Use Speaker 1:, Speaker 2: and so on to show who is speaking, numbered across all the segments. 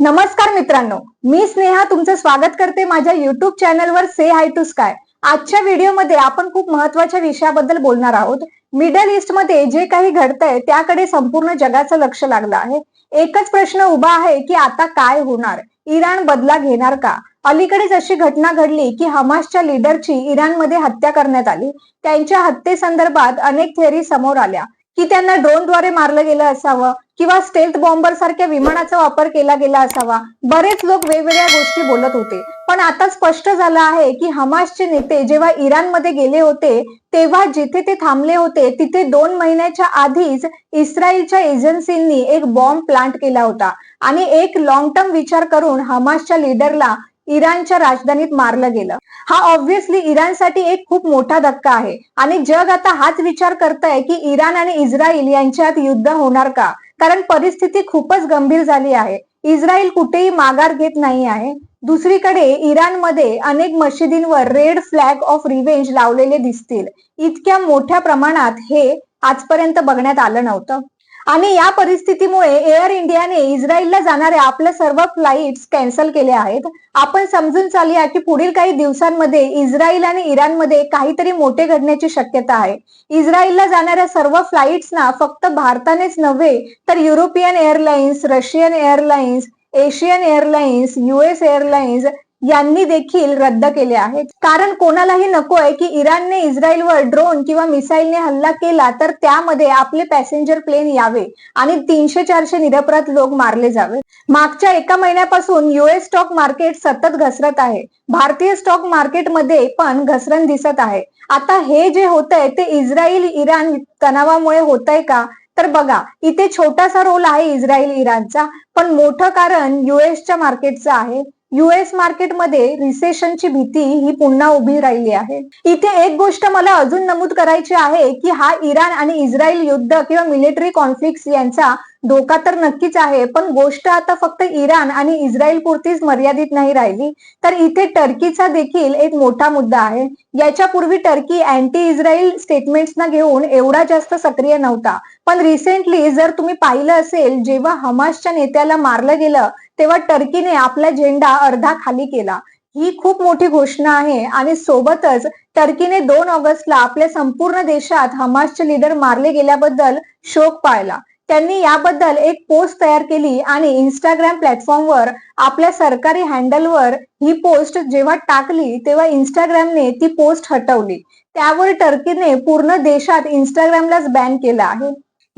Speaker 1: नमस्कार मित्रांनो मी स्नेहा तुमचं स्वागत करते माझ्या युट्यूब चॅनलवर से हाय टू स्काय आजच्या व्हिडिओमध्ये आपण खूप महत्त्वाच्या विषयाबद्दल बोलणार आहोत. मिडल ईस्टमध्ये जे काही घडतंय त्याकडे संपूर्ण जगाचं लक्ष लागलं आहे. एकच प्रश्न उभा आहे की आता काय होणार? इराण बदला घेणार का? अलीकडेच अशी घटना घडली की हमासच्या लीडरची इराणमध्ये हत्या करण्यात आली त्यांच्या हत्येसंदर्भात अनेक थेअरी समोर आल्या. की त्यांना ड्रोनद्वारे मारलं गेलं असावं किंवा स्टेल्थ बॉम्बर सारख्या विमानाचा वापर केला गेला असावा. बरेच लोक वेगवेगळ्या गोष्टी बोलत होते. पण आता स्पष्ट झालं आहे की हमासचे नेते जेव्हा इराणमध्ये गेले होते तेव्हा जिथे ते थांबले होते तिथे दोन महिन्याच्या आधीच इस्रायलच्या एजन्सींनी एक बॉम्ब प्लांट केला होता. आणि एक लॉंग टर्म विचार करून हमासच्या लीडरला इराणच्या राजधानीत मारलं गेलं. हा ऑब्व्हियसली इराणसाठी एक खूप मोठा धक्का आहे. आणि जग आता हाच विचार करतंय की इराण आणि इस्रायल यांच्यात युद्ध होणार का? कारण परिस्थिती खूपच गंभीर झाली आहे. इस्रायल कुठेही माघार घेत नाही आहे. दुसरीकडे इराणमध्ये अनेक मशिदींवर रेड फ्लॅग ऑफ रिव्हेंज लावलेले दिसतील. इतक्या मोठ्या प्रमाणात हे आजपर्यंत बघण्यात आलं नव्हतं. आणि या परिस्थितीमुळे एअर इंडियाने इस्रायलला जाणाऱ्या आपल्या सर्व फ्लाईट्स कॅन्सल केल्या आहेत. आपण समजून चालूया की पुढील काही दिवसांमध्ये इस्रायल आणि इराणमध्ये काहीतरी मोठे घडण्याची शक्यता आहे. इस्रायलला जाणाऱ्या सर्व फ्लाईट्सना फक्त भारतानेच नव्हे तर European airlines Russian airlines Asian airlines US airlines यांनी देखील रद्द केले आहेत. कारण कोणालाही नको आहे की इराणने इस्रायलवर ड्रोन किंवा मिसाईलने हल्ला केला तर त्यामध्ये आपले पॅसेंजर प्लेन यावे आणि तीनशे चारशे निरपराध लोक मारले जावे. मागच्या एका महिन्यापासून युएस स्टॉक मार्केट सतत घसरत आहे. भारतीय स्टॉक मार्केटमध्ये पण घसरण दिसत आहे. आता हे जे होत आहे ते इस्रायल इराण तणावामुळे होत आहे का? तर बघा इथे छोटासा रोल आहे इस्रायल इराणचा. पण मोठं कारण युएसच्या मार्केटचं आहे. युएस मार्केटमध्ये रिसेशनची भीती ही पुन्हा उभी राहिली आहे. इथे एक गोष्ट मला अजून नमूद करायची आहे की हा इराण आणि इस्रायल युद्ध किंवा मिलिटरी कॉन्फ्लिक्ट यांचा धोका तर नक्कीच आहे पण गोष्ट आता फक्त इराण आणि इस्रायल पुरतीच मर्यादित नाही राहिली. तर इथे टर्कीचा देखील एक मोठा मुद्दा आहे. याच्यापूर्वी टर्की अँटी इस्रायल स्टेटमेंट्सना घेऊन एवढा जास्त सक्रिय नव्हता. पण रिसेंटली जर तुम्ही पाहिलं असेल जेव्हा हमासच्या नेत्याला मारलं गेलं तेव्हा टर्कीने आपला झेंडा अर्धा खाली केला. ही खूप मोठी घोषणा आहे आणि सोबतच टर्कीने दोन ऑगस्टला आपल्या संपूर्ण देशात हमासचे लीडर मारले गेल्याबद्दल शोक पाळला. त्यांनी याबद्दल एक पोस्ट तयार केली आणि इंस्टाग्राम प्लॅटफॉर्मवर आपल्या सरकारी हँडलवर ही पोस्ट जेव्हा टाकली तेव्हा इंस्टाग्रामने ती पोस्ट हटवली. त्यावर टर्कीने पूर्ण देशात इंस्टाग्रामलाच बॅन केलं आहे.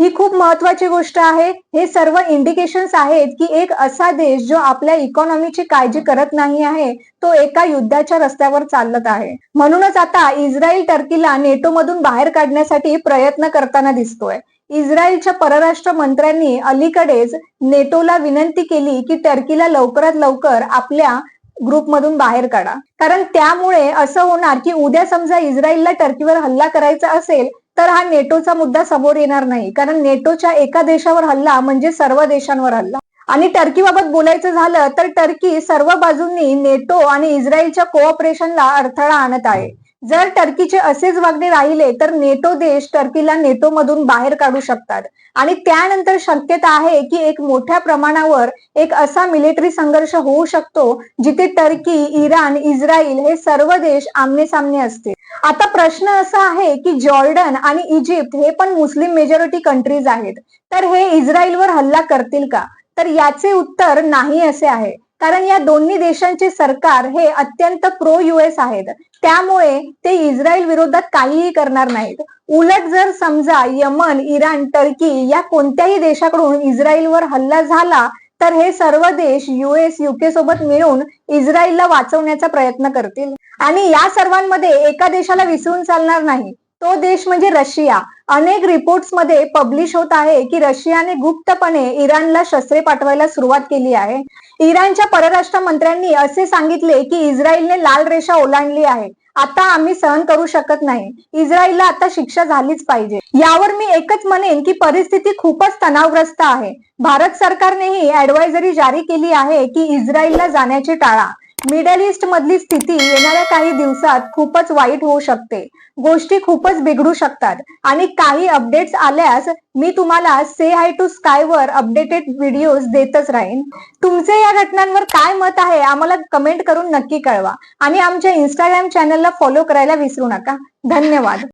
Speaker 1: ही खूप महत्वाची गोष्ट आहे. हे सर्व इंडिकेशन्स आहेत की एक असा देश जो आपल्या इकॉनॉमीची काळजी करत नाही आहे तो एका युद्धाच्या रस्त्यावर चालत आहे. म्हणूनच आता इस्रायल टर्कीला नेटो मधून बाहेर काढण्यासाठी प्रयत्न करताना दिसतोय. इस्रायलच्या परराष्ट्र मंत्र्यांनी अलीकडेच नेटोला विनंती केली की टर्कीला लवकरात लवकर आपल्या ग्रुपमधून बाहेर काढा. कारण त्यामुळे असं होणार की उद्या समजा इस्रायलला टर्कीवर हल्ला करायचा असेल तर हा नेटोचा मुद्दा समोर येणार नाही. कारण नेटोच्या एका देशावर हल्ला म्हणजे सर्व देशांवर हल्ला. आणि टर्कीबाबत बोलायचं झालं तर टर्की सर्व बाजूंनी नेटो आणि इस्रायलच्या कोऑपरेशनला अडथळा आणत आहे. जर टर्कीचे असेच वागणे राहिले तर नेटो देश टर्कीला नेटो मधून बाहेर काढू शकतात. आणि त्यानंतर शक्यता आहे की एक मोठ्या प्रमाणावर एक असा मिलिटरी संघर्ष होऊ शकतो जिथे टर्की इराण इस्रायल हे सर्व देश आमने सामने असतील. आता प्रश्न असा आहे की जॉर्डन आणि इजिप्त हे पण मुस्लिम मेजॉरिटी कंट्रीज आहेत. तर हे इस्रायलवर हल्ला करतील का? तर याचे उत्तर नाही असे आहे. कारण या दोन्ही देशांचे सरकार हे अत्यंत प्रो युएस आहेत. त्यामुळे ते इस्रायल विरोधात काहीही करणार नाहीत. उलट जर समजा यमन इराण टर्की या कोणत्याही देशाकडून इस्रायलवर हल्ला झाला तर हे सर्व देश युएस युके सोबत मिळून इस्रायलला वाचवण्याचा प्रयत्न करतील. आणि या सर्वांमध्ये एका देशाला विसरून चालणार नाही. तो देश म्हणजे रशिया. अनेक रिपोर्ट्समध्ये पब्लिश होत आहे की रशियाने गुप्तपणे इराणला शस्त्रे पाठवायला सुरुवात केली आहे. इराणच्या परराष्ट्र मंत्र्यांनी असे सांगितले की इस्रायलने लाल रेषा ओलांडली आहे. आता आम्ही सहन करू शकत नाही. इस्रायलला आता शिक्षा झालीच पाहिजे. यावर मी एकच म्हणेन की परिस्थिती खूपच तणावग्रस्त आहे. भारत सरकारनेही ऍडवायझरी जारी केली आहे की इस्रायलला जाण्याची टाळा. मिडल ईस्ट मधली स्थिती येणाऱ्या काही दिवसात खूपच वाईट होऊ शकते. गोष्टी खूपच बिघडू शकतात. आणि काही अपडेट्स आल्यास मी तुम्हाला से हाय टू स्काय वर अपडेटेड व्हिडिओज देतच राहीन. तुमचे या घटनांवर काय मत आहे आम्हाला कमेंट करून नक्की कळवा. आणि आमच्या इंस्टाग्राम चॅनलला फॉलो करायला विसरू नका. धन्यवाद.